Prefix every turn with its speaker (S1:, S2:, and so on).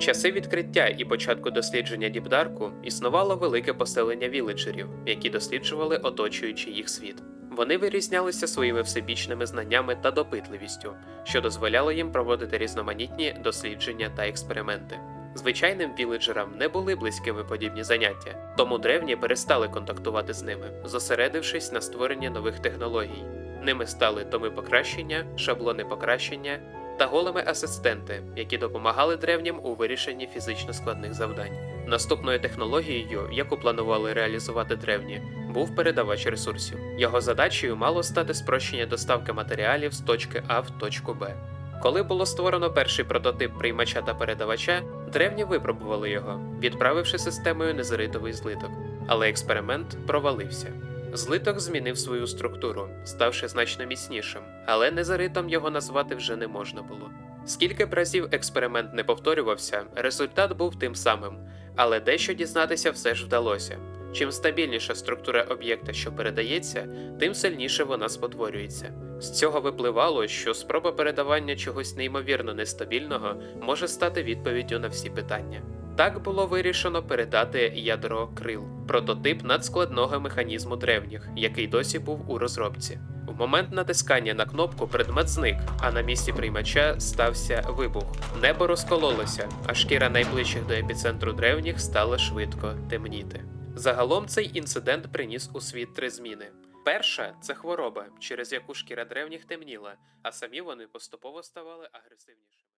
S1: Часи відкриття і початку дослідження Діпдарку існувало велике поселення віледжерів, які досліджували оточуючий їх світ. Вони вирізнялися своїми всебічними знаннями та допитливістю, що дозволяло їм проводити різноманітні дослідження та експерименти. Звичайним віледжерам не були близькими подібні заняття, тому древні перестали контактувати з ними, зосередившись на створенні нових технологій. Ними стали томи покращення, шаблони покращення та голими асистенти, які допомагали древнім у вирішенні фізично складних завдань. Наступною технологією, яку планували реалізувати древні, був передавач ресурсів. Його задачею мало стати спрощення доставки матеріалів з точки А в точку Б. Коли було створено перший прототип приймача та передавача, древні випробували його, відправивши системою незаритовий злиток, але експеримент провалився. Злиток змінив свою структуру, ставши значно міцнішим, але незаритом його назвати вже не можна було. Скільки б разів експеримент не повторювався, результат був тим самим, але дещо дізнатися все ж вдалося. Чим стабільніша структура об'єкта, що передається, тим сильніше вона спотворюється. З цього випливало, що спроба передавання чогось неймовірно нестабільного може стати відповіддю на всі питання. Так було вирішено передати ядро крил, прототип надскладного механізму древніх, який досі був у розробці. В момент натискання на кнопку предмет зник, а на місці приймача стався вибух. Небо розкололося, а шкіра найближчих до епіцентру древніх стала швидко темніти. Загалом цей інцидент приніс у світ три зміни. Перша це хвороба, через яку шкіра древніх темніла, а самі вони поступово ставали агресивнішими.